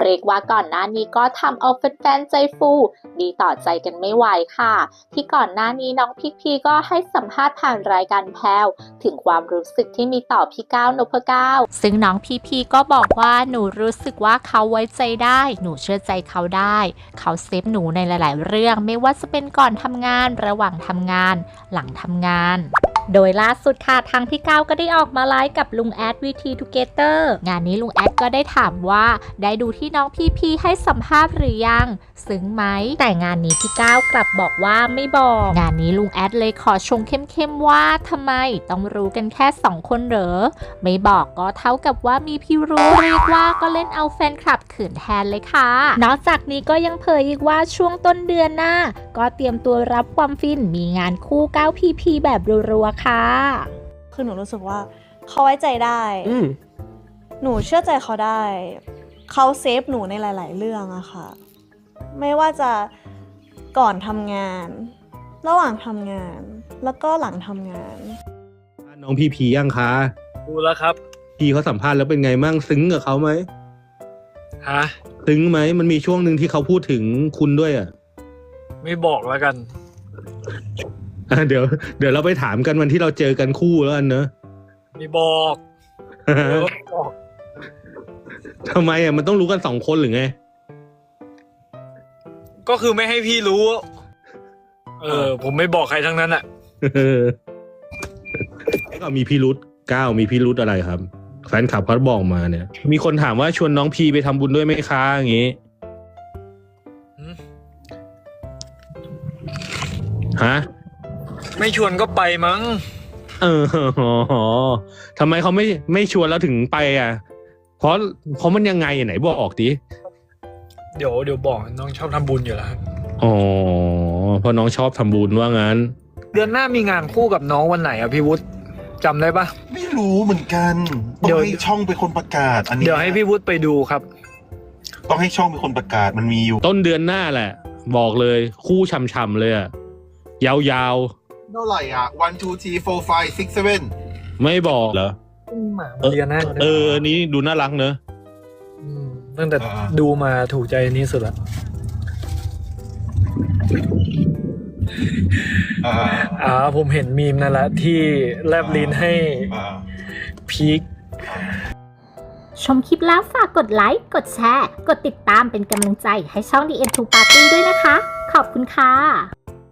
เรียกว่าก่อนหน้านี้ก็ทำเอาแฟนๆใจฟู ดีต่อใจกันไม่ไหวค่ะ ที่ก่อนหน้านี้น้องพิกพีก็ให้สัมภาษณ์ผ่านรายการแพลวถึงความรู้สึกที่มีต่อพี่ก้าวนพก้าวซึ่งน้องพีพีก็บอกว่าหนูรู้สึกว่าเขาไว้ใจได้ หนูเชื่อใจเขาได้ เขาเซฟหนูในหลาย ๆ เรื่อง ไม่ว่าจะเป็นก่อนทำงานระหว่างทำงาน หลังทำงาน โดยล่าสุดค่ะทางพี่ก้าวก็ได้ออกมาไลฟ์กับลุงแอดวีทีทูเกเตอร์งานนี้ลุงแอดก็ได้ถามว่า ได้ดูที่น้องพีพีให้สัมภาษณ์หรือยังซึ้งไหม แต่งานนี้พี่ก้าวกลับบอกว่าไม่บอก งานนี้ลุงแอดเลยขอชงเข้มๆว่าทำไมต้องรู้กันแค่สองคนเหรอ ไม่บอกก็เท่ากับว่ามีพี่รู้เรียกว่าก็เล่นเอาแฟนคลับขืนแทนเลยค่ะ นอกจากนี้ก็ยังเผยอีกว่าช่วงต้นเดือนหน้า ก็เตรียมตัวรับความฟินมีงานคู่9 PP แบบรัวๆค่ะ คือหนูรู้สึกว่าเขาไว้ใจได้ อืมหนูเชื่อใจเขาได้ เขาเซฟหนูในหลาย ๆ เรื่องอะค่ะ ไม่ว่าจะก่อนทำงาน ระหว่างทำงาน แล้วก็หลังทำงาน น้องพีพียังคะดูแล้วครับพี่เขาสัมภาษณ์แล้วเป็นไงมั่งซึ้งกับเขาไหมฮะซึ้งไหมมันมีช่วงหนึ่งที่เขาพูดถึงคุณด้วยอะ ไม่บอกแล้วกันอะ เดี๋ยวเดี๋ยวเราไปถามกันวันที่เราเจอกันคู่แล้วกันเนอะไม่บอกเดี๋ยวก็บอกทำไมอะมันต้องรู้กันสองคนหรือไง ก็คือไม่ให้พี่รู้ เออ ผมไม่บอกใครทั้งนั้นอะ เออก็มีพิรุษก้าวมีพิรุษอะไรครับ แฟนคลับเขาบอกมาเนี่ย มีคนถามว่าชวนน้องพีไปทำบุญด้วยไหมคะอย่างงี้หืม ฮะ ไม่ชวนก็ไปมั้ง เออทำไมเขาไม่ไม่ชวนแล้วถึงไปอะ เพราะเพราะมันยังไงอะไหนบอกออกดิเดี๋ยวเดี๋ยวบอกน้องชอบทำบุญอยู่แล้วอ๋อเพราะน้องชอบทำบุญว่างั้น เดือนหน้ามีงานคู่กับน้องวันไหนอะพี่วุฒิจำได้ปะไม่รู้เหมือนกันต้อเดี๋ยวงให้ช่องเป็นคนประกาศ อันนี้เดี๋ยวให้พี่วุฒิไปดูครับ ต้องให้ช่องเป็นคนประกาศมันมีอยู่ ต้นเดือนหน้าแหละ บอกเลยคู่ช่ำๆเลยอะยาว เท่าไหร่อะ one two three four five six seven ๆไม่บอกเหรอ หมาเดือนหน้าเอออันนี้ดูน่ารักเนอะมตั้งแต่ดูมาถูกใจอันนี้สุดละอ่าอ่าผมเห็นมีมนั่นแหละที่แลบลิ้นให้อ่า พีค ชมคลิปแล้วฝากกดไลค์ กดแชร์ กดติดตามเป็นกำลังใจให้ช่อง The End to Party ด้วยนะคะ ขอบคุณค่ะ